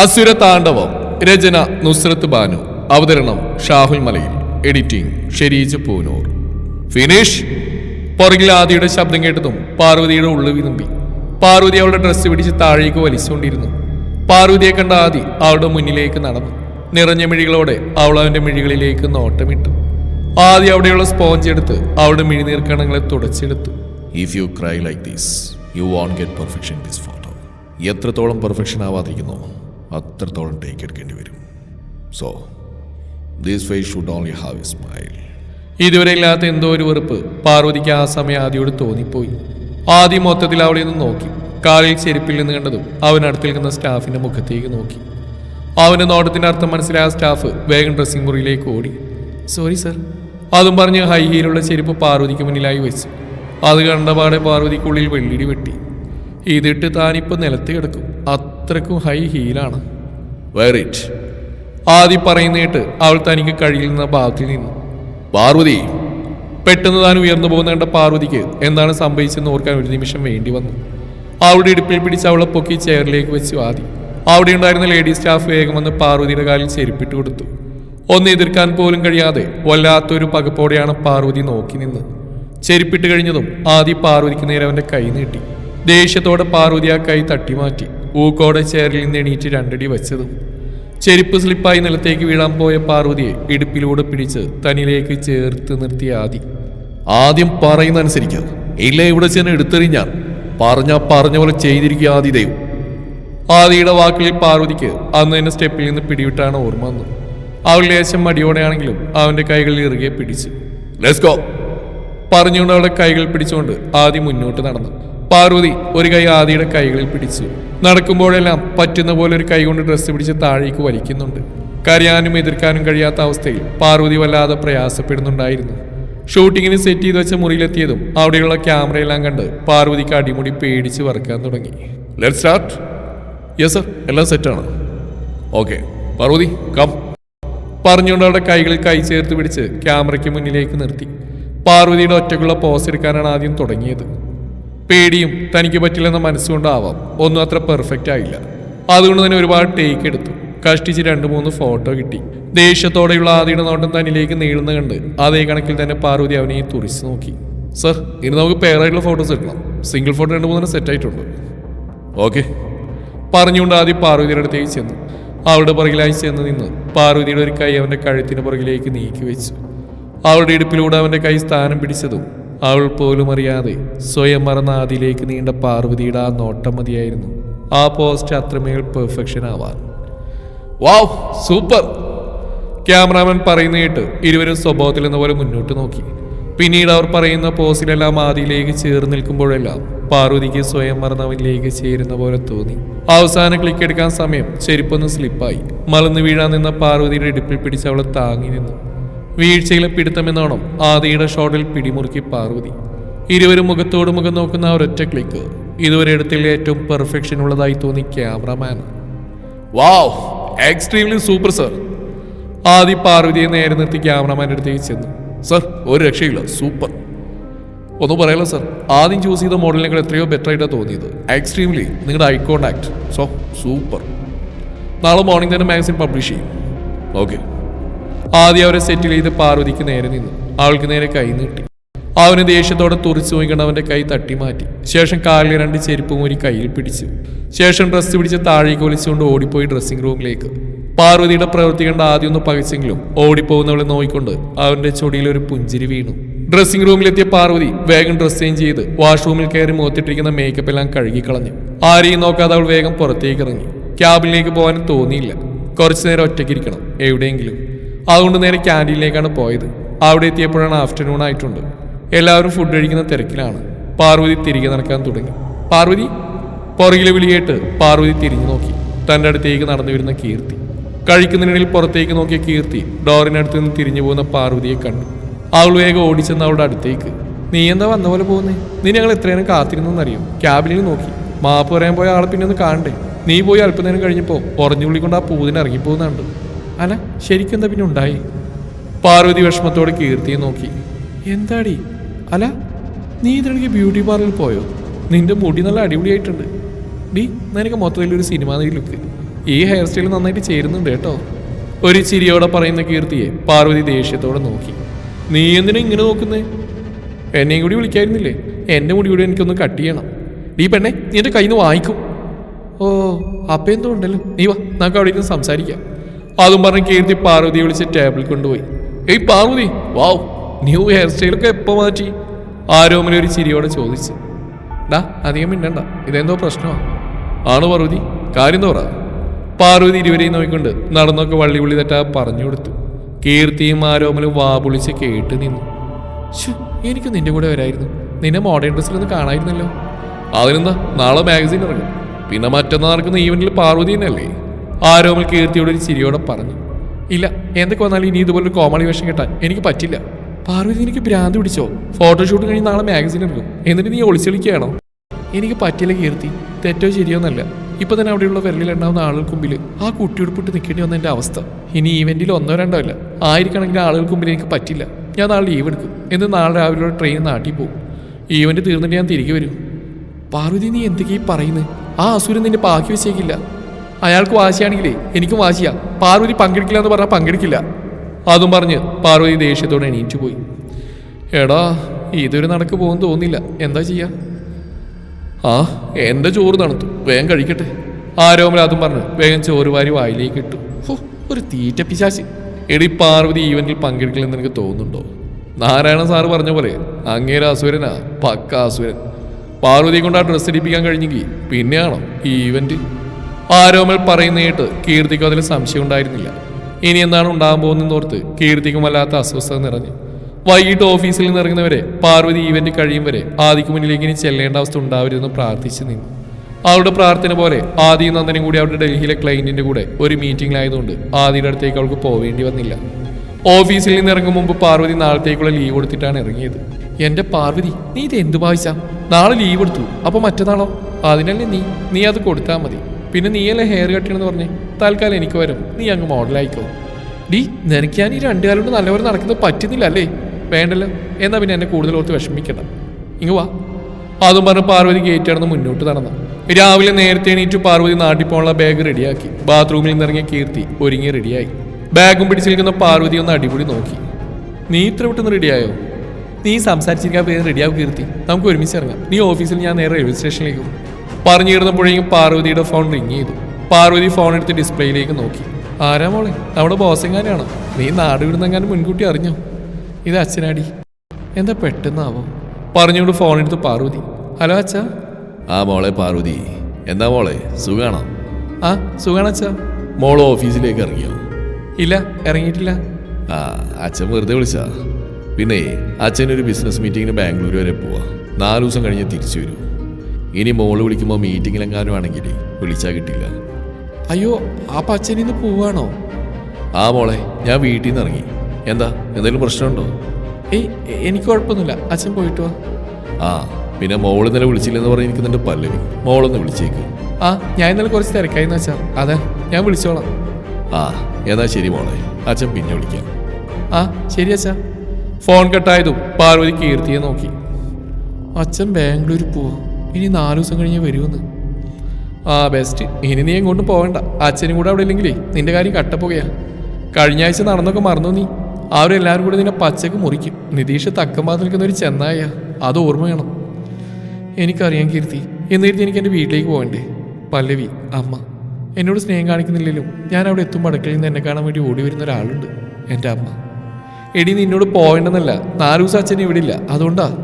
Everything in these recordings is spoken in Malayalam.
അസുര താണ്ഡവം രചന നുസ്രത്ത് ബാനു അവതരണം ഷാഹുൽ മലയിൽ എഡിറ്റിംഗ് ഷെരീജ് പൂനൂർ. ഫിനിഷ് പുറകിൽ ആദിയുടെ ശബ്ദം കേട്ടതും പാർവതിയുടെ ഉള്ളു വിതുമ്പി. പാർവതി അവളുടെ ഡ്രസ്സ് പിടിച്ച് താഴേക്ക് വലിച്ചുകൊണ്ടിരുന്നു. പാർവതിയെ കണ്ട ആദി അവളുടെ മുന്നിലേക്ക് നടന്നു. നിറഞ്ഞ മിഴികളോടെ അവൾ അവന്റെ മിഴികളിലേക്ക് നോട്ടമിട്ടു. ആദി അവിടെയുള്ള സ്പോഞ്ച് എടുത്ത് അവളുടെ മിഴിനീർക്കണങ്ങളെ തുടച്ചെടുത്തു. If you cry like this you won't get perfection this photo എത്രത്തോളം പെർഫെക്ഷൻ ആവാതിരിക്കുന്നോ? അത്രത്തോളം ടേക്ക് എടുക്കേണ്ടി വരും. So these face should only have a smile ഇതുവരെ ഇല്ലാത്ത എന്തോ ഒരു വെറുപ്പ് പാർവതിക്ക് ആ സമയം ആദ്യോട് തോന്നിപ്പോയി. ആദ്യം മൊത്തത്തിൽ അവളെ നിന്ന് നോക്കി. കാലിൽ ചെരുപ്പിൽ നിന്ന് കണ്ടതും അവൻ അടുത്ത് നിൽക്കുന്ന സ്റ്റാഫിന്റെ മുഖത്തേക്ക് നോക്കി. അവന്റെ നോട്ടത്തിന്റെ അർത്ഥം മനസ്സിലായ സ്റ്റാഫ് വേഗം ഡ്രസ്സിംഗ് മുറിയിലേക്ക് ഓടി. സോറി സർ അതും പറഞ്ഞ് ഹൈ ഹീലുള്ള ചെരുപ്പ് പാർവതിക്ക് മുന്നിലായി വെച്ചു. അത് കണ്ടപാടെ പാർവതിക്കുള്ളിൽ വെള്ളിടി വെട്ടി. ഇതിട്ട് താനിപ്പോൾ നിലത്ത് കിടക്കും. അത്രക്കും ഹൈ ഹീലാണ് വേറിറ്റ് ആദി പറയുന്നേട്ട് അവൾ തനിക്ക് കഴിയുന്ന ഭാഗത്തിൽ നിന്നു. പാർവതി. പെട്ടെന്ന് താൻ ഉയർന്നു പോകുന്ന കണ്ട പാർവതിക്ക് എന്താണ് സംഭവിച്ചെന്ന് ഓർക്കാൻ ഒരു നിമിഷം വേണ്ടി വന്നു. അവളുടെ ഇടുപ്പിൽ പിടിച്ച് അവളെ പൊക്കി ചെയറിലേക്ക് വെച്ചു ആദി. അവിടെ ഉണ്ടായിരുന്ന ലേഡി സ്റ്റാഫ് വേഗം വന്ന് പാർവതിയുടെ കാലിൽ ചെരുപ്പിട്ട് കൊടുത്തു. ഒന്ന് എതിർക്കാൻ പോലും കഴിയാതെ വല്ലാത്തൊരു പകപ്പോടെയാണ് പാർവതി നോക്കി നിന്ന്. ചെരുപ്പിട്ട് കഴിഞ്ഞതും ആദി പാർവതിക്ക് നേരെ അവന്റെ കൈ നീട്ടി. ദേഷ്യത്തോടെ പാർവതി ആ കൈ തട്ടിമാറ്റി. ഊക്കോടെ ചേറിൽ നിന്ന് എണീറ്റ് രണ്ടടി വച്ചതും ചെരുപ്പ് സ്ലിപ്പായി നിലത്തേക്ക് വീഴാൻ പോയ പാർവതിയെ ഇടുപ്പിലൂടെ പിടിച്ച് തനിലേക്ക് ചേർത്ത് നിർത്തിയ ആദി. ആദ്യം പറയുന്നതനുസരിക്കുക ഇല്ല ഇവിടെ ചെന്ന് എടുത്തെറിഞ്ഞാൽ പറഞ്ഞ പറഞ്ഞ പോലെ ചെയ്തിരിക്കുക ആദി ദൈവം. ആദിയുടെ വാക്കുകളിൽ പാർവതിക്ക് അന്ന് തന്നെ സ്റ്റെപ്പിൽ നിന്ന് പിടിവിട്ടാണ് ഓർമ്മ വന്നത്. അവൾ ലേശം മടിയോടെയാണെങ്കിലും അവന്റെ കൈകളിൽ ഇറുകെ പിടിച്ചു ലെസ്കോ പറഞ്ഞുകൊണ്ട് അവളുടെ കൈകൾ പിടിച്ചുകൊണ്ട് ആദ്യം മുന്നോട്ട് നടന്നു. പാർവതി ഒരു കൈ ആദിയുടെ കൈകളിൽ പിടിച്ചു. നടക്കുമ്പോഴെല്ലാം പറ്റുന്ന പോലെ ഒരു കൈ കൊണ്ട് ഡ്രസ്സ് പിടിച്ച് താഴേക്ക് വലിക്കുന്നുണ്ട്. കരയാനും എതിർക്കാനും കഴിയാത്ത അവസ്ഥയിൽ പാർവതി വല്ലാതെ പ്രയാസപ്പെടുന്നുണ്ടായിരുന്നു. ഷൂട്ടിങ്ങിന് സെറ്റ് ചെയ്ത് വെച്ച മുറിയിലെത്തിയതും അവിടെയുള്ള ക്യാമറയെല്ലാം കണ്ട് പാർവതിക്ക് അടിമുടി പേടിച്ച് വറക്കാൻ തുടങ്ങി. ലെറ്റ് സ്റ്റാർട്ട് യെസ് സർ എല്ലാം സെറ്റാണ് ഓക്കെ പാർവതി കം പറഞ്ഞുകൊണ്ട് അവിടെ കൈകളിൽ കൈ ചേർത്ത് പിടിച്ച് ക്യാമറയ്ക്ക് മുന്നിലേക്ക് നിർത്തി. പാർവതിയുടെ ഒറ്റക്കുള്ള പോസ് എടുക്കാനാണ് ആദ്യം തുടങ്ങിയത്. പേടിയും തനിക്ക് പറ്റില്ലെന്ന മനസ്സുകൊണ്ടാവാം. ഒന്നും അത്ര പെർഫെക്റ്റ് ആയില്ല. അതുകൊണ്ട് തന്നെ ഒരുപാട് ടേക്ക് എടുത്തു. കഷ്ടിച്ച് രണ്ട് മൂന്ന് ഫോട്ടോ കിട്ടി. ദേഷ്യത്തോടെയുള്ള ആദ്യയുടെ നോട്ടം തന്നിലേക്ക് നീളുന്ന കണ്ട് അതേ കണക്കിൽ തന്നെ പാർവതി അവനെ തുറിച്ചു നോക്കി. സർ ഇനി നമുക്ക് പേറായിട്ടുള്ള ഫോട്ടോസ് എടുക്കണം. സിംഗിൾ ഫോട്ടോ രണ്ട് മൂന്നെണ്ണം സെറ്റ് ആയിട്ടുണ്ട്. ഓക്കെ പറഞ്ഞുകൊണ്ട് ആദ്യം പാർവതിയുടെ അടുത്തേക്ക് ചെന്നു. അവളുടെ പുറകിലായി ചെന്ന് നിന്ന് പാർവതിയുടെ ഒരു കൈ അവന്റെ കഴുത്തിന് പുറകിലേക്ക് നീക്കി വെച്ചു. അവളുടെ ഇടുപ്പിലൂടെ അവന്റെ കൈ സ്ഥാനം പിടിച്ചതും അവൾ പോലും അറിയാതെ സ്വയം മറന്ന അതിലേക്ക് നീണ്ട പാർവതിയുടെ ആ നോട്ടം മതിയായിരുന്നു. ആ പോസ്റ്റ് അത്രമേൽ പെർഫെക്ഷൻ ആവാൻ. Wow super! ക്യാമറാമാൻ പറയുന്ന കേട്ട് ഇരുവരും സ്വഭാവത്തിൽ എന്ന പോലെ മുന്നോട്ട് നോക്കി. പിന്നീട് അവർ പറയുന്ന പോസിലെല്ലാം ആദിയിലേക്ക് ചേർന്ന് നിൽക്കുമ്പോഴെല്ലാം പാർവതിക്ക് സ്വയം മറന്നവനിലേക്ക് ചേരുന്ന പോലെ തോന്നി. അവസാനം ക്ലിക്ക് എടുക്കാൻ സമയം ചെരുപ്പൊന്ന് സ്ലിപ്പായി മലന്ന് വീഴാൻ നിന്ന പാർവതിയുടെ ഇടുപ്പിൽ പിടിച്ച് അവളെ താങ്ങി നിന്നു. വീഴ്ചയിലെ പിടുത്തമെന്നോണം ആദിയുടെ ഷോട്ടിൽ പിടിമുറുക്കി പാർവതി. ഇരുവരും മുഖത്തോട് മുഖം നോക്കുന്ന ഒരൊറ്റ ക്ലിക്ക് ഇതുവരെ എടുത്തിൽ ഏറ്റവും പെർഫെക്ഷൻ ഉള്ളതായി തോന്നി cameraman wow extremely super sir Adi പാർവതിയെ നേരെ നിർത്തി ക്യാമറമാന്റെ അടുത്തേക്ക് ചെന്നു. സർ ഒരു രക്ഷയില്ല സൂപ്പർ ഒന്നും പറയല്ല സർ ആദ്യം ചൂസ് ചെയ്ത മോഡലിനേക്കാൾ എത്രയോ ബെറ്റർ ആയിട്ടാണ് തോന്നിയത്. എക്സ്ട്രീംലി നിങ്ങളുടെ ഐ കോണ്ടാക്ട് സോ സൂപ്പർ നാളെ മോർണിംഗ് തന്നെ മാഗസിൻ പബ്ലിഷ് ചെയ്യും. ഓക്കെ ആദ്യം അവരെ സെറ്റിൽ ചെയ്ത് പാർവതിക്ക് നേരെ നിന്നു. അവൾക്ക് നേരെ കൈ നീട്ടി. അവന് ദേഷ്യത്തോടെ തുറച്ചു നോക്കിക്കൊണ്ട് അവന്റെ കൈ തട്ടി മാറ്റി. ശേഷം കാലിൽ രണ്ട് ചെരുപ്പും ഒരു കയ്യിൽ പിടിച്ചു. ശേഷം ഡ്രസ്സ് പിടിച്ച് താഴേക്ക് ഒലിച്ചുകൊണ്ട് ഓടിപ്പോയി ഡ്രസ്സിംഗ് റൂമിലേക്ക് പാർവതിയുടെ പ്രവൃത്തി കണ്ട് ആദ്യം ഒന്ന് പകച്ചെങ്കിലും ഓടിപ്പോകുന്നവളെ നോയിക്കൊണ്ട് അവന്റെ ചൊടിയിൽ ഒരു പുഞ്ചിരി വീണു. ഡ്രസ്സിംഗ് റൂമിലെത്തിയ പാർവതി വേഗം ഡ്രസ് ചേഞ്ച് ചെയ്ത് വാഷ്റൂമിൽ കയറി മുഖത്തിട്ടിരിക്കുന്ന മേക്കപ്പ് എല്ലാം കഴുകിക്കളഞ്ഞു. ആരെയും നോക്കാതെ അവൾ വേഗം പുറത്തേക്ക് ഇറങ്ങി. ക്യാബിനിലേക്ക് പോകാനും തോന്നിയില്ല. കുറച്ചു നേരം ഒറ്റയ്ക്കിരിക്കണം എവിടെയെങ്കിലും. അതുകൊണ്ട് നേരെ ക്യാന്റീനിലേക്കാണ് പോയത്. അവിടെ എത്തിയപ്പോഴാണ് ആഫ്റ്റർനൂൺ ആയിട്ടുണ്ട്. എല്ലാവരും ഫുഡ് കഴിക്കുന്ന തിരക്കിലാണ്. പാർവതി തിരികെ നടക്കാൻ തുടങ്ങി. പാർവതി? പുറകിലെ വിളിയേട്ട് പാർവതി തിരിഞ്ഞു നോക്കി. തന്റെ അടുത്തേക്ക് നടന്നു വരുന്ന കീർത്തി. കഴിക്കുന്നതിനിടയിൽ പുറത്തേക്ക് നോക്കിയ കീർത്തി ഡോറിനടുത്ത് നിന്ന് തിരിഞ്ഞു പോകുന്ന പാർവതിയെ കണ്ടു. അവൾ വേഗം ഓടിച്ചെന്ന് അവളുടെ അടുത്തേക്ക്. നീ എന്താ വന്ന പോലെ പോകുന്നേ? നീ ഞങ്ങൾ എത്രയേരം കാത്തിരുന്നെന്നറിയും? ക്യാബിനിൽ നോക്കി. മാപ്പ് പറയാൻ പോയ ആളെ പിന്നെ ഒന്ന് കാണണ്ടേ? നീ പോയി അല്പനേരം കഴിഞ്ഞപ്പോൾ ഉറഞ്ഞുള്ളിക്കൊണ്ട് ആ പൂവിന് ഇറങ്ങിപ്പോകുന്നുണ്ട് അല്ല ശരിക്കും പിന്നെ ഉണ്ടായി? പാർവതി വിഷമത്തോടെ കീർത്തിയെ നോക്കി. എന്താടി? അല്ല നീ ഇതിനിടയ്ക്ക് ബ്യൂട്ടി പാർലറിൽ പോയോ? നിന്റെ മുടി നല്ല അടിപൊളിയായിട്ടുണ്ട്. ഡി നിനക്ക് മൊത്തത്തിൽ ഒരു സിനിമ ലുക്ക് ഈ ഹെയർ സ്റ്റൈൽ നന്നായിട്ട് ചേരുന്നുണ്ട് കേട്ടോ. ഒരു ചിരിയോടെ പറയുന്ന കീർത്തിയെ പാർവതി ദേഷ്യത്തോടെ നോക്കി. നീ എന്തിനാ ഇങ്ങനെ നോക്കുന്നേ? എന്നെയും കൂടി വിളിക്കായിരുന്നില്ലേ? എന്റെ മുടി കൂടി എനിക്കൊന്ന് കട്ട് ചെയ്യണം. നീ പെണ്ണെ നീ എന്റെ കയ്യിൽ നിന്ന് വാങ്ങിക്കും. ഓ അപ്പം എന്തോ ഉണ്ടല്ലോ. നീ വാ നമുക്ക് അവിടെ ഇരുന്ന് സംസാരിക്കാം. അതും പറഞ്ഞ് കീർത്തി പാർവതിയെ വിളിച്ച് ടേബിൾ കൊണ്ടുപോയി. ഏയ് പാർവതി വാവ് ന്യൂ ഹെയർ സ്റ്റൈലൊക്കെ എപ്പോൾ മാറ്റി? ആരോമിനെ ഒരു ചിരിയോടെ ചോദിച്ചു. ഡാ അധികം മിണ്ടണ്ട ഇതെന്തോ പ്രശ്നമാണ് ആണ് പാർവതി കാര്യം തോറ. പാർവതി ഇരുവരെയും നോക്കിക്കൊണ്ട് നടന്നൊക്കെ വള്ളി വിളി തെറ്റാ പറഞ്ഞു കൊടുത്തു. കീർത്തിയും ആരോമലും വാ പൊളിച്ച് കേട്ട് നിന്നു. ശ്ശോ, എനിക്ക് നിന്റെ കൂടെ വരായിരുന്നു. നിന്നെ മോഡേൺ ഡ്രസ്സിലൊന്ന് കാണായിരുന്നല്ലോ. അതിനെന്താ നാളെ മാഗസിൻ ഇറങ്ങും. പിന്നെ മറ്റന്നാൾ നടക്കുന്ന ഈവനിൽ പാർവതി തന്നെയല്ലേ? ആരോമൽ കീർത്തിയോട് ഒരു ചിരിയോടെ പറഞ്ഞു. ഇല്ല എന്തൊക്കെ വന്നാലും ഇനി ഇതുപോലൊരു കോമഡി വേഷം കിട്ടാൻ എനിക്ക് പറ്റില്ല. പാർവതി എനിക്ക് ഭ്രാന്ത് പിടിച്ചോ? ഫോട്ടോഷൂട്ട് കഴിഞ്ഞ് നാളെ മാഗസിൻ ഇറങ്ങും എന്നിട്ട് നീ ഒളിച്ചൊളിക്കുകയാണോ എനിക്ക് പറ്റില്ല കീർത്തി. തെറ്റോ ശരിയോന്നല്ല ഇപ്പൊ തന്നെ അവിടെയുള്ള വിരലിൽ ഉണ്ടാവുന്ന ആളുകൾക്ക് മുമ്പിൽ ആ കുട്ടിയുടുപ്പിട്ട് നിൽക്കേണ്ടി വന്ന എന്റെ അവസ്ഥ. ഇനി ഈവെന്റിൽ ഒന്നോ രണ്ടോ അല്ല. ആയിരിക്കണമെങ്കിൽ ആളുകൾക്ക് മുമ്പിൽ എനിക്ക് പറ്റില്ല. ഞാൻ നാളെ ലീവ് എടുക്കും. എന്നിട്ട് നാളെ രാവിലെ ട്രെയിൻ നാട്ടിൽ പോകും. ഈവന്റ് തീർന്നിട്ട് ഞാൻ തിരികെ വരും. പാർവതി നീ എന്തൊക്കെയാ പറയുന്നത് ആ അസുരൻ നിന്നെ ബാക്കി വെച്ചേക്കില്ല. അയാൾക്ക് വാശിയാണെങ്കിലേ എനിക്കും വാശിയാ. പാർവതി പങ്കെടുക്കില്ല എന്ന് പറഞ്ഞാൽ പങ്കെടുക്കില്ല. അതും പറഞ്ഞ് പാർവതി ദേഷ്യത്തോടെ എണീറ്റു പോയി. എടാ ഇതൊരു നടക്ക് പോകാൻ തോന്നില്ല. എന്താ ചെയ്യാ? ആ എന്റെ ചോറ് തണുത്തു. വേഗം കഴിക്കട്ടെ. ആരോമൽ അതും പറഞ്ഞു വേഗം ചോറ് വാരി വായിലേക്ക് ഇട്ടു. ഹോ ഒരു തീറ്റ പിശാശി എടി പാർവതി ഈവനിൽ പങ്കെടുക്കില്ലെന്ന് എനിക്ക് തോന്നുന്നുണ്ടോ? നാരായണ സാറ് പറഞ്ഞ പോലെ അങ്ങേര അസുരനാ പക്ക അസുരൻ. പാർവതി കൊണ്ട് ആ ഡ്രസ്സ് ഇടിപ്പിക്കാൻ കഴിഞ്ഞെങ്കിൽ പിന്നെയാണോ ഈ ആരോമൽ പറയുന്നേട്ട് കീർത്തിക്ക് അതിൽ സംശയം ഉണ്ടായിരുന്നില്ല. ഇനി എന്താണ് ഉണ്ടാകാൻ പോകുന്നതെന്നോർത്ത് കീർത്തിക്കും വല്ലാത്ത അസ്വസ്ഥത നിറഞ്ഞു. വൈകിട്ട് ഓഫീസിൽ നിന്ന് ഇറങ്ങുന്നവരെ പാർവതി ഈവന്റ് കഴിയും വരെ ആദിക്ക് മുന്നിലേക്ക് ഇനി ചെല്ലേണ്ട അവസ്ഥ ഉണ്ടാവരുതെന്ന് പ്രാർത്ഥിച്ചു നിന്നു. അവളുടെ പ്രാർത്ഥന പോലെ ആദിയും നന്ദനും കൂടി അവരുടെ ഡൽഹിയിലെ ക്ലയന്റിന്റെ കൂടെ ഒരു മീറ്റിംഗിലായതുകൊണ്ട് ആദിയുടെ അടുത്തേക്ക് അവൾക്ക് പോവേണ്ടി വന്നില്ല. ഓഫീസിൽ നിന്ന് ഇറങ്ങും മുമ്പ് പാർവതി നാളത്തേക്കുള്ള ലീവ് കൊടുത്തിട്ടാണ് ഇറങ്ങിയത്. എന്റെ പാർവതി നീ ഇത് എന്ത് വായിച്ചാ? നാളെ ലീവ് എടുത്തു. അപ്പൊ മറ്റന്നാളോ? അതിനല്ലേ നീ. നീ അത് കൊടുത്താൽ മതി. പിന്നെ നീയല്ലേ ഹെയർ കട്ട് ചെയ്യണമെന്ന് പറഞ്ഞേ? തൽക്കാലം എനിക്ക് വരും. നീ അങ്ങ് മോഡലായിക്കോ ഡി നിനക്ക് ഞാൻ ഈ രണ്ടു കാലം കൊണ്ട് നല്ലപോലെ നടക്കുന്നത് പറ്റുന്നില്ല അല്ലേ? വേണ്ടല്ലോ. എന്നാ പിന്നെ എന്നെ കൂടുതൽ ഓർത്ത് വിഷമിക്കണ്ട. ഇങ്ങ് വാ. അതും പറഞ്ഞ് പാർവതി ഗേറ്റ് കടന്ന് മുന്നോട്ട് നടന്നു. രാവിലെ നേരത്തെ എണീറ്റ് പാർവതി നാട്ടിൽ പോകാനുള്ള ബാഗ് റെഡിയാക്കി ബാത്റൂമിൽ നിന്നിറങ്ങിയ കീർത്തി ഒരുങ്ങി റെഡിയായി ബാഗും പിടിച്ചിരിക്കുന്ന പാർവതി ഒന്ന് അടിപൊളി നോക്കി. നീ ഇത്ര വിട്ടൊന്ന് റെഡിയായോ നീ സംസാരിച്ചിരിക്കാൻ പേര് റെഡിയാവും കീർത്തി. നമുക്ക് ഒരുമിച്ച് ഇറങ്ങാം. നീ ഓഫീസിൽ ഞാൻ നേരെ റെയിൽവേ സ്റ്റേഷനിലേക്ക് പോകും. പറഞ്ഞു കിടന്നപ്പോഴേക്കും പാർവതിയുടെ ഫോൺ റിങ് ചെയ്തു. പാർവതി ഫോൺ എടുത്ത് ഡിസ്പ്ലേയിലേക്ക് നോക്കി. ആരാ മോളെ? നമ്മുടെ ബോസെങ്ങാനാണ് നീ നാട് വിടുന്നെങ്ങാനും മുൻകൂട്ടി അറിഞ്ഞോ? ഇത് അച്ഛനാടി. എന്താ പെട്ടെന്നാവോ? പറഞ്ഞുകൊണ്ട് ഫോൺ എടുത്ത് പാർവതി. ഹലോ അച്ഛാ. ആ മോളെ പാർവതി. എന്താ മോളെ? സുഖാണോ? ആ സുഖാണ് അച്ഛാ. മോൾ ഓഫീസിലേക്ക് ഇറങ്ങിയോ? ഇല്ല ഇറങ്ങിയിട്ടില്ല. ആ അച്ഛൻ വെറുതെ വിളിച്ചാ പിന്നെ അച്ഛനൊരു ബിസിനസ് മീറ്റിങ്ങിന് ബാംഗ്ലൂർ വരെ പോവാ. നാലു ദിവസം കഴിഞ്ഞ് തിരിച്ചു വരൂ. ഇനി മോൾ വിളിക്കുമ്പോൾ മീറ്റിങ്ങിലെങ്ങാനും ആണെങ്കിൽ വിളിച്ചാൽ കിട്ടില്ല. അയ്യോ ആ പച്ചനിൽ ഇന്ന് പോവാണോ? ആ മോളെ ഞാൻ വീട്ടിൽ നിന്ന് ഇറങ്ങി എന്താ എന്തെങ്കിലും പ്രശ്നമുണ്ടോ? ഏയ് എനിക്ക് കുഴപ്പമൊന്നുമില്ല. അച്ഛൻ പോയിട്ട് വാ. ആ പിന്നെ മോൾ ഇന്നലെ വിളിച്ചില്ലെന്ന് പറഞ്ഞ് എനിക്കുന്നുണ്ട് പല്ലവി. മോളൊന്ന് വിളിച്ചേക്ക്. ആ ഞാൻ ഇന്നലെ കുറച്ച് തിരക്കായിന്ന് വെച്ചാ. അതെ ഞാൻ വിളിച്ചോളാം. ആ എന്നാ ശരി മോളെ. അച്ഛൻ പിന്നെ വിളിക്കാം. ആ ശരി അച്ഛാ. ഫോൺ കട്ടായതും പാർവതി കീർത്തിയെ നോക്കി. അച്ഛൻ ബാംഗ്ലൂർ പോവാ. ഇനി നാല് ദിവസം കഴിഞ്ഞ് വരുമെന്ന് ആ ബെസ്റ്റ് ഇനി നീ എങ്ങോട്ടും പോകണ്ട. അച്ഛനും കൂടെ അവിടെ ഇല്ലെങ്കിലേ നിന്റെ കാര്യം കട്ടപ്പോകയാ കഴിഞ്ഞ ആഴ്ച നടന്നൊക്കെ മറന്നു നീ? അവരെല്ലാവരും കൂടെ നിന്നെ പച്ചക്ക് മുറിക്കും. നിതീഷ് തക്കം പാത്ത് നിൽക്കുന്ന ഒരു ചെന്നായ. അത് ഓർമ്മ വേണം. എനിക്കറിയാൻ കീർത്തി. എന്നിരുത്തി എനിക്ക് എന്റെ വീട്ടിലേക്ക് പോകണ്ടേ. പല്ലവി അമ്മ എന്നോട് സ്നേഹം കാണിക്കുന്നില്ലല്ലോ. ഞാൻ അവിടെ എത്തുമ്പോൾ അടുക്കളയിൽ നിന്ന് എന്നെ കാണാൻ വേണ്ടി ഓടി വരുന്ന ഒരാളുണ്ട്. എന്റെ അമ്മ. എടി നിന്നോട് പോകേണ്ടെന്നല്ല. നാല് ദിവസം അച്ഛൻ ഇവിടെ ഇല്ല. അതുകൊണ്ടാ.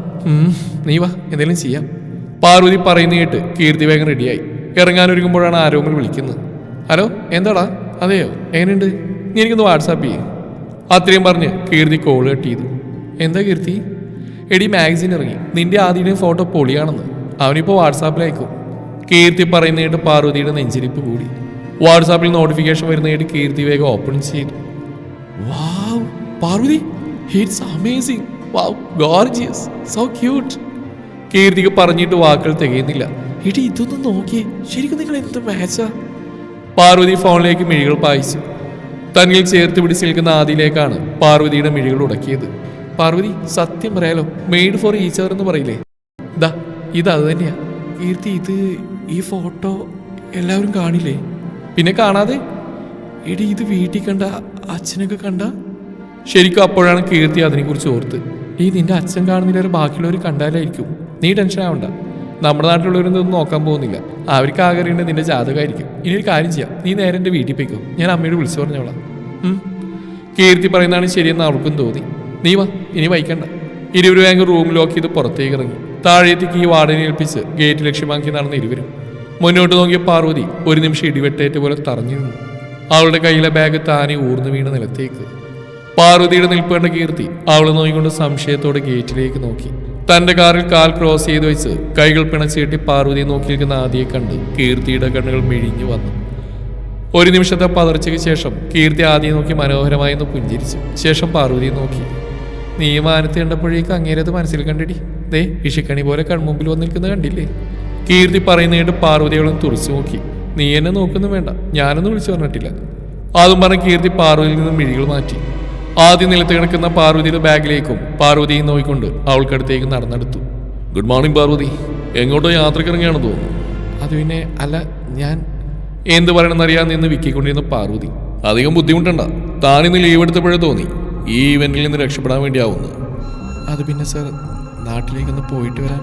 നീ വാ. എന്തെങ്കിലും ചെയ്യാം. പാർവതി പറയുന്ന കേട്ട് കീർത്തി വേഗം റെഡിയായി ഇറങ്ങാൻ ഒരുങ്ങുമ്പോഴാണ് ആരോമൽ വിളിക്കുന്നത്. ഹലോ എന്താടാ? അതെയോ? എങ്ങനെയുണ്ട്? നീ എനിക്കൊന്ന് വാട്സാപ്പ് ചെയ്യേ. അത്രയും പറഞ്ഞ് കീർത്തി കോൾ കട്ട് ചെയ്തു. എന്താ കീർത്തി? എടി മാഗസിൻ ഇറങ്ങി. നിന്റെ ആദ്യയുടെ ഫോട്ടോ പൊളിയാണെന്ന്. അവനിപ്പോൾ വാട്സാപ്പിൽ അയക്കും കീർത്തി പറയുന്ന കേട്ട് പാർവതിയുടെ നെഞ്ചിരിപ്പ് കൂടി. വാട്സാപ്പിൽ നോട്ടിഫിക്കേഷൻ വരുന്ന കേട്ട് കീർത്തി വേഗം ഓപ്പൺ ചെയ്തു. Wow Parvathi it's amazing wow gorgeous so cute കീർത്തിക്ക് പറഞ്ഞിട്ട് വാക്കുകൾ തികയുന്നില്ല. എടി ഇതൊന്നും നോക്കിയേ. ശരിക്കും നിങ്ങൾ എന്ത് മാച്ചാ? പാർവതി ഫോണിലേക്ക് മിഴികൾ പായിച്ചു. തന്നിൽ ചേർത്ത് പിടിച്ച് നിൽക്കുന്ന ആദിയിലേക്കാണ് പാർവതിയുടെ മിഴികൾ ഉടക്കിയത്. പാർവതി സത്യം പറയാലോ മെയ്ഡ് ഫോർ ഈച്ചർ എന്ന് പറയില്ലേ? ഇതാ ഇത് അത് തന്നെയാ. കീർത്തി ഇത് ഈ ഫോട്ടോ എല്ലാവരും കാണില്ലേ? പിന്നെ കാണാതെ? എടി ഇത് വീട്ടിൽ കണ്ട അച്ഛനൊക്കെ കണ്ട? ശരിക്കും അപ്പോഴാണ് കീർത്തി അതിനെക്കുറിച്ച് ഓർത്ത്. ഈ നിന്റെ അച്ഛൻ കാണുന്നില്ല ബാക്കിയുള്ളവർ കണ്ടാലായിരിക്കും. നീ ടെൻഷൻ ആവണ്ട. നമ്മുടെ നാട്ടിലുള്ളവരൊന്നും നോക്കാൻ പോകുന്നില്ല. അവർക്ക് ആകെ നിന്റെ ജാതകമായിരിക്കും. ഇനി ഒരു കാര്യം ചെയ്യാം. നീ നേരെ എന്റെ വീട്ടിൽ പോയിക്കോ. ഞാൻ അമ്മയോട് വിളിച്ചു പറഞ്ഞോളാം. കീർത്തി പറയുന്നതാണ് ശരിയെന്ന് അവർക്കും തോന്നി. നീ വാ ഇനി വൈക്കണ്ട. ഇരുവരും റൂം ലോക്ക് ചെയ്ത് പുറത്തേക്ക് ഇറങ്ങി. താഴേത്തേക്ക് ഈ വാർഡിനെ ഏൽപ്പിച്ച് ഗേറ്റ് ലക്ഷ്യമാക്കി നടന്ന ഇരുവരും. മുന്നോട്ട് നോക്കിയ പാർവതി ഒരു നിമിഷം ഇടിവെട്ടേറ്റ പോലെ തറഞ്ഞു നിന്നു. അവളുടെ കയ്യിലെ ബാഗ് താനെ ഊർന്നു വീണ നിലത്തേക്ക്. പാർവതിയുടെ നിൽപ്പേണ്ട കീർത്തി അവളെ നോക്കിക്കൊണ്ട് സംശയത്തോടെ ഗേറ്റിലേക്ക് നോക്കി. തന്റെ കാറിൽ കാൽ ക്രോസ് ചെയ്ത് വെച്ച് കൈകൾ പിണച്ചേട്ടി പാർവതി നോക്കി നോക്കിയിരിക്കുന്ന ആദിയെ കണ്ട് കീർത്തിയുടെ കണ്ണുകൾ മിഴിഞ്ഞു വന്നു. ഒരു നിമിഷത്തെ പതർച്ചയ്ക്ക് ശേഷം കീർത്തി ആദ്യം നോക്കി മനോഹരമായി ഒന്ന് പുഞ്ചിരിച്ചു. ശേഷം പാർവതി നോക്കി. നീ മാനത്ത് കണ്ടപ്പോഴേക്ക് അങ്ങേരത് മനസ്സിൽ കണ്ടിടി? ദേ വിഷിക്കണി പോലെ കൺമുമ്പിൽ വന്ന് നിൽക്കുന്നത് കണ്ടില്ലേ? കീർത്തി പറയുന്ന കേട്ട് പാർവതിയോളം തുറച്ചു നോക്കി. നീ എന്നെ നോക്കുന്നു വേണ്ട ഞാനൊന്നും വിളിച്ചു പറഞ്ഞിട്ടില്ല. അതും പറഞ്ഞ് കീർത്തി പാർവതിയിൽ നിന്ന് മിഴികൾ മാറ്റി. ആദ്യം നിലത്ത് കിടക്കുന്ന പാർവതിയുടെ ബാഗിലേക്കും പാർവതിയെ നോക്കിക്കൊണ്ട് അവൾക്കടുത്തേക്ക് നടന്നെടുത്തു. Good morning Parvathi. എങ്ങോട്ടോ യാത്രക്കിറങ്ങിയാണെന്ന് തോന്നുന്നു. അത് പിന്നെ അല്ല ഞാൻ എന്ത് പറയണമെന്നറിയാൻ നിന്ന് വിക്കിക്കൊണ്ടിരുന്ന പാർവതി. അധികം ബുദ്ധിമുട്ടണ്ട. താനിന്ന് ലീവ് എടുത്തപ്പോഴേ തോന്നി. ഈ ഇവന്റിൽ നിന്ന് രക്ഷപ്പെടാൻ വേണ്ടിയാവുന്നു. അത് പിന്നെ സർ നാട്ടിലേക്കൊന്ന് പോയിട്ട് വരാൻ.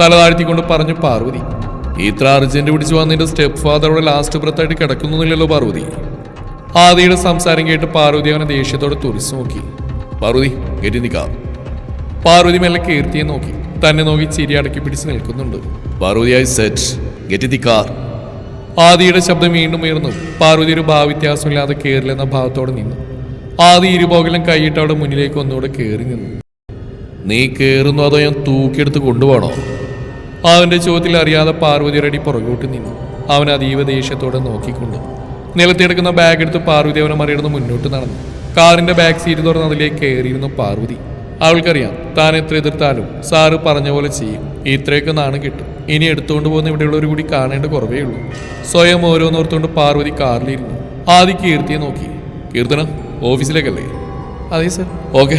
തല താഴ്ത്തിക്കൊണ്ട് പറഞ്ഞു പാർവതി. ഇത്ര അർജന്റ് പിടിച്ചു വന്നതിന്റെ സ്റ്റെപ്പ് ഫാദറോടെ ലാസ്റ്റ് ബ്രത്തായിട്ട് കിടക്കുന്നില്ലല്ലോ പാർവതി. ആദിയുടെ സംസാരം കേട്ട് പാർവതി അവനെ ദേഷ്യത്തോടെ തുറിച്ചു നോക്കി. പാർവതി കയറ്റി നിൽക്കാം. പാർവതി മെല്ലെ കീർത്തിയെ നോക്കി. തന്നെ നോക്കി ചിരി അടക്കി പിടിച്ച് നിൽക്കുന്നുണ്ട്. Parvathi I said get the car ആദിയുടെ ശബ്ദം വീണ്ടും ഉയർന്നു. പാർവതി ഒരു ഭാവ്യത്യാസമില്ലാതെ കയറില്ലെന്ന ഭാവത്തോടെ നിന്നു. ആദി ഇരുപോകലും കൈയിട്ട് അവിടെ മുന്നിലേക്ക് ഒന്നുകൂടെ കയറി നിന്നു. നീ കയറുന്നു അതോ ഞാൻ തൂക്കിയെടുത്ത് കൊണ്ടുപോകണോ? അവന്റെ ചോദ്യത്തിൽ അറിയാതെ പാർവതി റെഡി പുറകോട്ട് നിന്നു. അവൻ അതീവ ദേഷ്യത്തോടെ നോക്കിക്കൊണ്ട് നിലത്തിയെടുക്കുന്ന ബാഗ് എടുത്ത് പാർവതി അവനെ മറികടന്ന് മുന്നോട്ട് നടന്നു. കാറിന്റെ ബാക്ക് സീറ്റ് തുറന്ന് അതിലേക്ക് കയറിയിരുന്നു പാർവതി. അവൾക്കറിയാം താൻ എത്ര എതിർത്താലും സാറ് പറഞ്ഞ പോലെ ചെയ്യും. ഇത്രയൊക്കെ നാണം കിട്ടും. ഇനി എടുത്തുകൊണ്ട് പോകുന്ന ഇവിടെയുള്ളവർ കൂടി കാണേണ്ട കുറവേ ഉള്ളൂ. സ്വയം ഓരോന്നോർത്തുകൊണ്ട് പാർവതി കാറിലിരുന്നു. ആദ്യ കീർത്തിയെ നോക്കി. കീർത്തന ഓഫീസിലേക്കല്ലേ? അതെ സർ ഓക്കെ.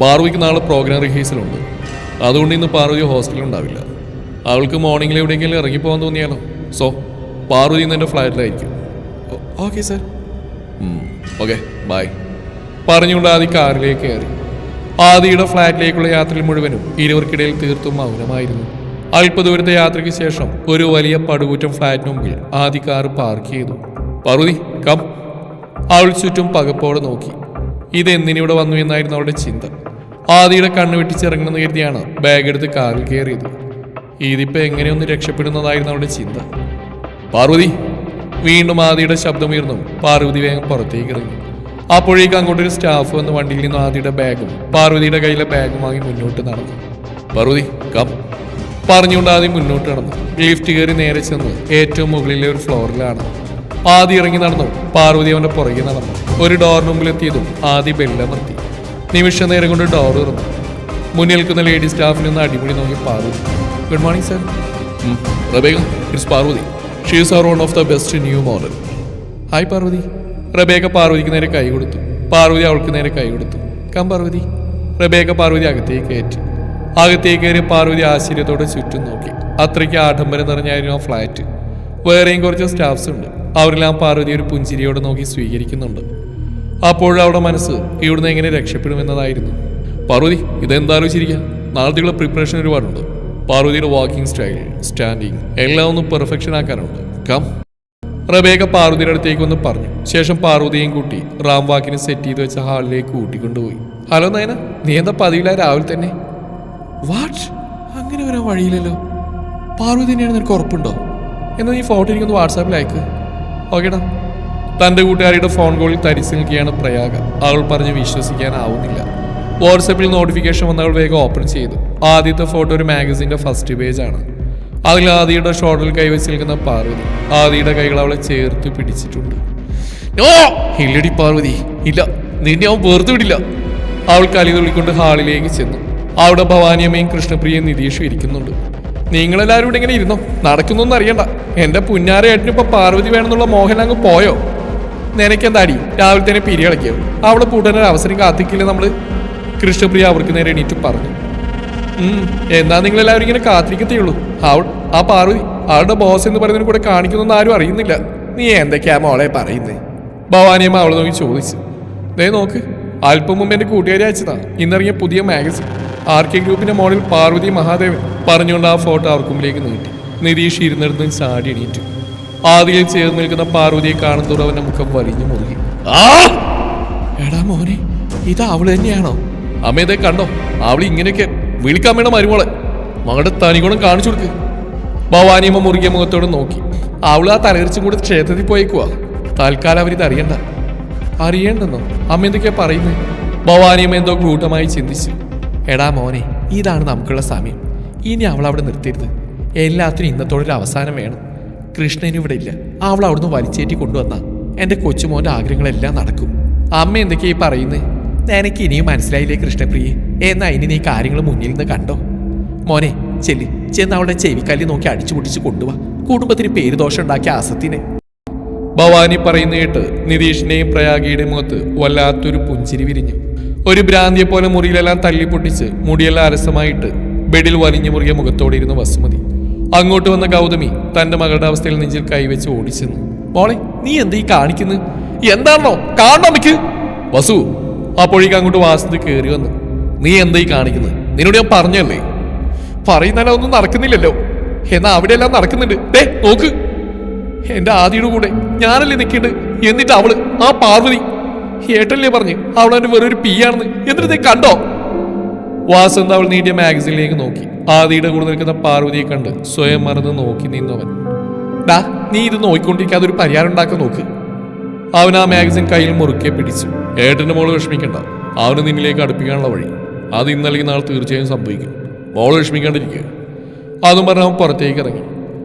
പാർവതിക്ക് നാളെ പ്രോഗ്രാം റിഹേഴ്സലുണ്ട് അതുകൊണ്ട് ഇന്ന് പാർവതി ഹോസ്റ്റലിൽ ഉണ്ടാവില്ല. അവൾക്ക് മോർണിംഗിൽ എവിടെയെങ്കിലും ഇറങ്ങിപ്പോകാൻ തോന്നിയാലോ? സോ പാർവതി ഇന്ന് എന്റെ ഫ്ലാറ്റിലായിരിക്കും ഓക്കെ സർ. Okay bye. പറഞ്ഞുകൊണ്ട് ആദി കാറിലേക്ക് കയറി. ആദിയുടെ ഫ്ലാറ്റിലേക്കുള്ള യാത്രയിൽ മുഴുവനും ഇരുവർക്കിടയിൽ തീർത്തും മൗനമായിരുന്നു. അല്പദൂരത്തെ യാത്രയ്ക്ക് ശേഷം ഒരു വലിയ പടുകൂറ്റം ഫ്ലാറ്റിന് മുമ്പിൽ ആദി കാർ പാർക്ക് ചെയ്തു. പാർവതി കം. അവൾ ചുറ്റും പകപ്പോടെ നോക്കി. ഇത് എന്തിനിവിടെ വന്നു എന്നായിരുന്നു അവളുടെ ചിന്ത. ആദിയുടെ കണ്ണു വെട്ടിച്ചിറങ്ങണമെന്ന് കരുതിയാണ് ബാഗ് എടുത്ത് കാറിൽ കയറിയത്. ഇതിപ്പോ എങ്ങനെയൊന്ന് രക്ഷപ്പെടുന്നതായിരുന്നു അവളുടെ ചിന്ത. പാർവതി വീണ്ടും ആദിയുടെ ശബ്ദമുയർന്നു. പാർവതി വേഗം പുറത്തേക്ക് ഇറങ്ങി. അപ്പോഴേക്ക് അങ്ങോട്ടൊരു സ്റ്റാഫ് വന്ന് വണ്ടിയിൽ നിന്ന് ആദിയുടെ ബാഗും പാർവതിയുടെ കയ്യിലെ ബാഗും വാങ്ങി മുന്നോട്ട് നടന്നു. പാർവതി കം പറഞ്ഞുകൊണ്ട് ആദ്യം മുന്നോട്ട് നടന്നു. ലിഫ്റ്റ് കയറി നേരെ ചെന്ന് ഏറ്റവും മുകളിലെ ഒരു ഫ്ലോറിലാണ്. ആദി ഇറങ്ങി നടന്നു. പാർവതി അവന്റെ പുറകെ നടന്നു. ഒരു ഡോറിന് മുമ്പിലെത്തിയതും ആദ്യ ബെല്ലമർത്തി നിമിഷ നേരം കൊണ്ട് ഡോർ തുറന്നു. മുന്നിൽ നിൽക്കുന്ന ലേഡി സ്റ്റാഫിനൊന്ന് അടിപൊളി നോക്കി Parvathi. Good morning sir Rebecca it's Parvathi. She is our one of the best new model hi Parvathi Rebecca പാർവതിക്ക് നേരെ കൈ കൊടുത്തു. പാർവതി അവൾക്ക് നേരെ കൈ കൊടുത്തു. കം പാർവതി റബേക്ക പാർവതി അകത്തേക്ക് കയറ്റി. അകത്തേക്ക് കയറി പാർവതി ആശ്ചര്യത്തോടെ ചുറ്റും നോക്കി. അത്രയ്ക്ക് ആഡംബരം നിറഞ്ഞായിരുന്നു ആ ഫ്ലാറ്റ് വേറെയും കുറച്ച് സ്റ്റാഫ്സ് ഉണ്ട്. അവരെല്ലാം പാർവതി ഒരു പുഞ്ചിരിയോടെ നോക്കി സ്വീകരിക്കുന്നുണ്ട്. അപ്പോഴവളുടെ മനസ്സ് ഇവിടുന്ന് എങ്ങനെ രക്ഷപ്പെടുമെന്നതായിരുന്നു. പാർവതി ഇതെന്താലോചിച്ചിരിക്കുക നാളത്തേക്കുള്ള പ്രിപ്പറേഷൻ ഒരുപാടുണ്ട്. പാർവതിയുടെ വാക്കിംഗ് സ്റ്റൈൽ സ്റ്റാൻഡിങ് എല്ലാം ഒന്ന് പെർഫെക്ഷൻ ആക്കാനുണ്ട്. കം റബേക്ക പാർവതിയുടെ അടുത്തേക്ക് ഒന്ന് പറഞ്ഞു. ശേഷം പാർവതിയും കൂട്ടി റാം വാക്കിന് സെറ്റ് ചെയ്ത് വെച്ച ഹാളിലേക്ക് കൂട്ടിക്കൊണ്ടുപോയി ഹലോ നയന. നീ എന്താ പതിവില്ല രാവിലെ തന്നെ? വാട്ട് അങ്ങനെ വരാൻ വഴിയില്ലല്ലോ. പാർവതി തന്നെയാണ് നിനക്ക് ഉറപ്പുണ്ടോ? എന്നാൽ നീ ഫോട്ടോ എനിക്കൊന്ന് വാട്സാപ്പിൽ അയക്ക്. ഓക്കേടാ തന്റെ കൂട്ടുകാരിയുടെ ഫോൺ കോളിൽ തരിച്ചു നിൽക്കുകയാണ് പ്രയാഗ. അവൾ പറഞ്ഞ് വിശ്വസിക്കാനാവുന്നില്ല. വാട്സപ്പിൽ നോട്ടിഫിക്കേഷൻ വന്നവൾ വേഗം ഓപ്പൺ ചെയ്തു. ആദ്യത്തെ ഫോട്ടോ ഒരു മാഗസിന്റെ ഫസ്റ്റ് പേജാണ്. അതിൽ ആദിയുടെ ഷോട്ടിൽ കൈവച്ച് നിൽക്കുന്ന പാർവതി. ആദിയുടെ കൈകൾ അവളെ ചേർത്ത് പിടിച്ചിട്ടുണ്ട്. ഓ ഇല്ലടി പാർവതി. ഇല്ല നിന്നെ അവൻ വെറുതെ വിടില്ല. അവൾ കലി തുള്ളിക്കൊണ്ട് ഹാളിലേക്ക് ചെന്നു. അവിടെ ഭവാനിയമ്മയും കൃഷ്ണപ്രിയയും നിതീഷും ഇരിക്കുന്നുണ്ട്. നിങ്ങളെല്ലാവരും ഇവിടെ ഇങ്ങനെ ഇരുന്നോ? നടക്കുന്നൊന്നും അറിയണ്ട. എന്റെ പുന്നാരേട്ടന് ഇപ്പം പാർവതി വേണമെന്നുള്ള മോഹൻ അങ്ങ് പോയോ? നിനക്കെന്താടി? രാവിലെ തന്നെ പിരിയളക്കിയോ? അവിടെ പൂട്ടാനൊരു അവസരം കാത്തിക്കില്ല നമ്മൾ? കൃഷ്ണപ്രിയ അവർക്ക് നേരെ എണീറ്റ് പറഞ്ഞു. എന്നാ നിങ്ങൾ എല്ലാവരും ഇങ്ങനെ കാത്തിരിക്കത്തേയുള്ളൂ. അവൾ ആ പാർവതി അവളുടെ ബോസ് എന്ന് പറയുന്നതിന് കൂടെ കാണിക്കുന്നൊന്നും ആരും അറിയുന്നില്ല. നീ എന്തൊക്കെയാ മോളെ പറയുന്നേ? ഭവാനിയമ്മ അവളെ നോക്കി ചോദിച്ചു. ദേ നോക്ക് അല്പം മുമ്പ് എന്റെ കൂട്ടുകാരി അയച്ചതാ. ഇന്നിറങ്ങിയ പുതിയ മാഗസിൻ. ആർ കെ ഗ്രൂപ്പിന്റെ മോഡൽ പാർവതി മഹാദേവൻ. പറഞ്ഞുകൊണ്ട് ആ ഫോട്ടോ അവർക്ക് മുമ്പിലേക്ക് നീട്ടി. നിരീഷ് ഇരുന്നിടത്ത് ചാടി എണീറ്റു. ആദ്യയിൽ ചേർന്ന് നിൽക്കുന്ന പാർവതിയെ കാണുന്നതോടെ അവന്റെ മുഖം വലിഞ്ഞു മുറുകി. ആ! എടാ മോനെ ഇത് അവൾ തന്നെയാണോ? അമ്മ ഇതേ കണ്ടോ? അവൾ ഇങ്ങനെയൊക്കെ വിളിക്കാൻ വേണം മരുമോളെ. മകളുടെ തനിഗുണം കാണിച്ചു കൊടുക്ക്. ഭവാനിയമ്മ മുറുകിയ മുഖത്തോട് നോക്കി. അവൾ ആ തലകരിച്ചും കൂടെ ക്ഷേത്രത്തിൽ പോയേക്കുവാ. തൽക്കാലം അവരിത് അറിയണ്ട. അറിയണ്ടെന്നോ? അമ്മ എന്തൊക്കെയാ പറയുന്നത് ഭവാനിയമ്മ എന്തോ കൂട്ടമായി ചിന്തിച്ചു. എടാ മോനെ ഇതാണ് നമുക്കുള്ള സമയം. ഇനി അവൾ അവിടെ നിർത്തരുത്. എല്ലാത്തിനും ഇന്നത്തോടെ ഒരു അവസാനം വേണം. കൃഷ്ണനും ഇവിടെ ഇല്ല. അവൾ അവിടുന്ന് വലിച്ചേറ്റി കൊണ്ടുവന്ന. എന്റെ കൊച്ചുമോന്റെ ആഗ്രഹങ്ങളെല്ലാം നടക്കും. അമ്മ എന്തൊക്കെയാ ഈ പറയുന്നത് എനിക്ക് ഇനിയും മനസ്സിലായില്ലേ കൃഷ്ണപ്രിയെ? എന്നാ ഇനി നീ കാര്യങ്ങൾ മുന്നിൽ നിന്ന് കണ്ടോ? മോനെ ചെല്ലി. ചെന്ന് അവളുടെ ചെവിക്കല്ലി നോക്കി അടിച്ചു പൊട്ടിച്ച് കൊണ്ടുവാ. കുടുംബത്തിന് പേര് ദോഷം ഉണ്ടാക്കിയ അസത്തിനെ. ഭവാനി പറയുന്ന കേട്ട് നിതീഷിന്റെയും പ്രയാഗിയുടെയും മുഖത്ത് വല്ലാത്തൊരു പുഞ്ചിരി വിരിഞ്ഞു. ഒരു ഭ്രാന്തിയെ പോലെ മുറിയിലെല്ലാം തല്ലിപ്പൊട്ടിച്ച് മുടിയെല്ലാം അരസമായിട്ട് ബെഡിൽ വലിഞ്ഞു മുറിയ മുഖത്തോടെ ഇരുന്ന വസുമതി. അങ്ങോട്ട് വന്ന ഗൗതമി തന്റെ മകളുടെ അവസ്ഥയിൽ നെഞ്ചിൽ കൈവച്ച് ഓടിച്ചെന്നു. മോളെ നീ എന്താ ഈ കാണിക്കുന്നത് എന്താണോ? കാണണം വസു അപ്പോഴേക്ക് അങ്ങോട്ട് വാസന്തി കയറി വന്നു നീ എന്താ ഈ കാണിക്കുന്നത്? നിന്നോട് ഞാൻ പറഞ്ഞല്ലേ? പറയുന്നാലും ഒന്നും നടക്കുന്നില്ലല്ലോ. എന്നാ അവിടെ അവിടെയെല്ലാം നടക്കുന്നുണ്ട്. ദേ നോക്ക്. എന്റെ ആദിയുടെ കൂടെ ഞാനല്ലേ നിൽക്കേണ്ടത്? എന്നിട്ട് അവൾ ആ പാർവതി. ഏട്ടല്ലേ പറഞ്ഞ് അവൾ വെറൊരു പി ആണെന്ന്. എന്നിട്ട് നീ കണ്ടോ? വാസന്ത് അവൾ നീട്ടിയ മാഗസിനിലേക്ക് നോക്കി. ആദിയുടെ കൂടെ നിൽക്കുന്ന പാർവതിയെ കണ്ട് സ്വയം മറന്ന് നോക്കി നിന്നവൻ. ഡാ നീ ഇത് നോക്കിക്കൊണ്ടിരിക്കാതെ ഒരു പരിഹാരം ഉണ്ടാക്കാൻ നോക്ക്. അവൻ ആ മാഗസിൻ കയ്യിൽ മുറുക്കെ പിടിച്ചു. ഏട്ടന്റെ മോൾ വിഷമിക്കണ്ട. അവന് നിന്നിലേക്ക് അടുപ്പിക്കാനുള്ള വഴി. അത് ഇന്നല്ലെങ്കിൽ നാളെ തീർച്ചയായും സംഭവിക്കും. മോൾ വിഷമിക്കാണ്ടിരിക്കുക അതും പറഞ്ഞ് അവൻ പുറത്തേക്ക് ഇറങ്ങി.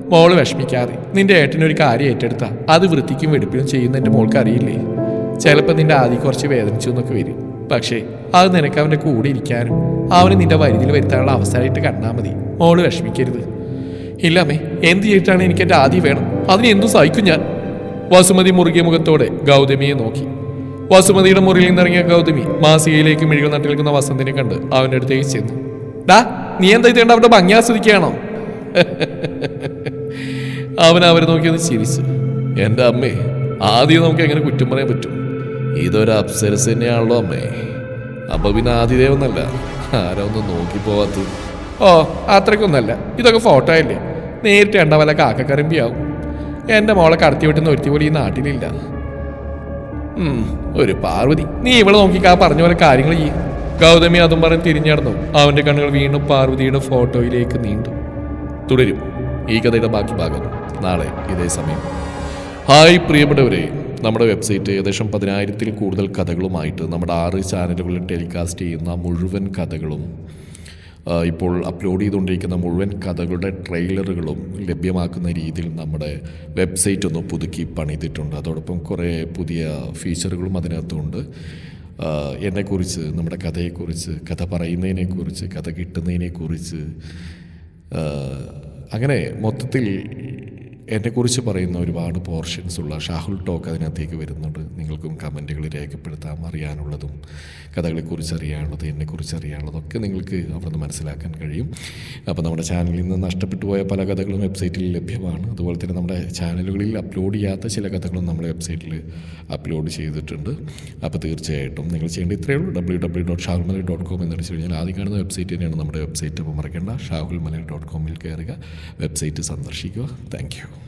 മോൾ വിഷമിക്കാതെ നിന്റെ ഏട്ടനൊരു കാര്യം ഏറ്റെടുത്ത. അത് വൃത്തിക്കും വെടുപ്പിനും ചെയ്യുന്ന എന്റെ മോൾക്ക് അറിയില്ലേ? ചിലപ്പോൾ നിന്റെ ആദ്യം കുറച്ച് വേദനിച്ചു എന്നൊക്കെ വരും. പക്ഷേ അത് നിനക്ക് അവന്റെ കൂടെ ഇരിക്കാനും അവന് നിന്റെ വരുതിയിൽ വരുത്താനുള്ള അവസരമായിട്ട് കണ്ടാൽ മതി. മോൾ വിഷമിക്കരുത്. ഇല്ലാമേ എന്ത് ചെയ്തിട്ടാണ് എനിക്ക് എന്റെ ആദ്യം വേണം? അതിന് എന്തും സഹിക്കും ഞാൻ. വസുമതി മുറുകിയ മുഖത്തോടെ ഗൗതമിയെ നോക്കി. വാസുമതിയുടെ മുറിയിൽ നിന്നിറങ്ങിയ ഗൗതമി മാസികയിലേക്ക് മിഴികൾ നട്ടു നിൽക്കുന്ന വസന്തിനെ കണ്ട് അവന്റെ അടുത്തേക്ക് ചെന്നു. ഡാ നീ എന്താ ഇതേണ്ട അവരുടെ ഭംഗി ആസ്വദിക്കുകയാണോ? അവൻ അവരെ നോക്കിയൊന്ന് ചിരിച്ചു. എന്റെ അമ്മേ ആദ്യം നമുക്ക് എങ്ങനെ കുറ്റം പറയാൻ പറ്റും? ഇതൊരു അപ്സരസ് തന്നെയാണല്ലോ അമ്മേ. അപ്പൊ പിന്നെ ആദിദേവെന്നല്ല. ആരാ ഒന്ന് നോക്കി പോവാത്തത്? ഓ അത്രയ്ക്കൊന്നല്ല. ഇതൊക്കെ ഫോട്ടോ അല്ലേ നേരിട്ട് കണ്ട വല്ല കാക്കക്കറിമ്പിയാവും എന്റെ മോളെ കടത്തി വിട്ടുന്ന ഒരുത്തി പോലും ഈ നാട്ടിലില്ല. ഒരു പാർവതി. നീ ഇവളെ നോക്കിക്കാ പറഞ്ഞ പോലെ കാര്യങ്ങൾ ചെയ്യും ഗൗതമി അതും പറഞ്ഞ് തിരിഞ്ഞടന്നു. അവന്റെ കണ്ണുകൾ വീണ്ടും പാർവതിയുടെ ഫോട്ടോയിലേക്ക് നീണ്ടു. തുടരും. ഈ കഥയുടെ ബാക്കി ഭാഗം നാളെ ഇതേ സമയം. ഹായ് പ്രിയപ്പെട്ടവരെ. നമ്മുടെ വെബ്സൈറ്റ് ഏകദേശം പതിനായിരത്തിൽ കൂടുതൽ കഥകളുമായിട്ട് നമ്മുടെ ആറ് ചാനലുകളിൽ ടെലികാസ്റ്റ് ചെയ്യുന്ന മുഴുവൻ കഥകളും ഇപ്പോൾ അപ്ലോഡ് ചെയ്തുകൊണ്ടിരിക്കുന്ന മുഴുവൻ കഥകളുടെ ട്രെയിലറുകളും ലഭ്യമാക്കുന്ന രീതിയിൽ നമ്മുടെ വെബ്സൈറ്റ് ഒന്ന് പുതുക്കി പണിതിട്ടുണ്ട്. അതോടൊപ്പം കുറേ പുതിയ ഫീച്ചറുകളും അതിനകത്തുണ്ട്. എന്നെക്കുറിച്ച് നമ്മുടെ കഥയെക്കുറിച്ച് കഥ പറയുന്നതിനെക്കുറിച്ച് കഥ കിട്ടുന്നതിനെക്കുറിച്ച് അങ്ങനെ മൊത്തത്തിൽ എന്നെക്കുറിച്ച് പറയുന്ന ഒരുപാട് പോർഷൻസ് ഉള്ള ഷാഹുൽ ടോക്ക് അതിനകത്തേക്ക് വരുന്നുണ്ട്. നിങ്ങൾക്കും കമന്റുകൾ രേഖപ്പെടുത്താം അറിയാനുള്ളതും കഥകളെക്കുറിച്ച് അറിയാനുള്ളത് എന്നെക്കുറിച്ച് അറിയാനുള്ളതൊക്കെ നിങ്ങൾക്ക് അവിടെ നിന്ന് മനസ്സിലാക്കാൻ കഴിയും. അപ്പോൾ നമ്മുടെ ചാനലിൽ നിന്ന് നഷ്ടപ്പെട്ടു പോയ പല കഥകളും വെബ്സൈറ്റിൽ ലഭ്യമാണ്. അതുപോലെ തന്നെ നമ്മുടെ ചാനലുകളിൽ അപ്ലോഡ് ചെയ്യാത്ത ചില കഥകളും നമ്മുടെ വെബ്സൈറ്റിൽ അപ്ലോഡ് ചെയ്തിട്ടുണ്ട്. അപ്പോൾ തീർച്ചയായിട്ടും നിങ്ങൾ ചെയ്യേണ്ട ഇത്രയേ ഉള്ളൂ. W W dot Shahul dot com എന്ന് വെച്ച് കഴിഞ്ഞാൽ ആദ്യം കാണുന്ന വെബ്സൈറ്റ് തന്നെയാണ് നമ്മുടെ വെബ്സൈറ്റ് അപ്പോൾ മറക്കേണ്ട ഷാഹുൽ മലയിൽ ഡോട്ട് കോമിൽ കയറുക വെബ്സൈറ്റ് സന്ദർശിക്കുക. താങ്ക്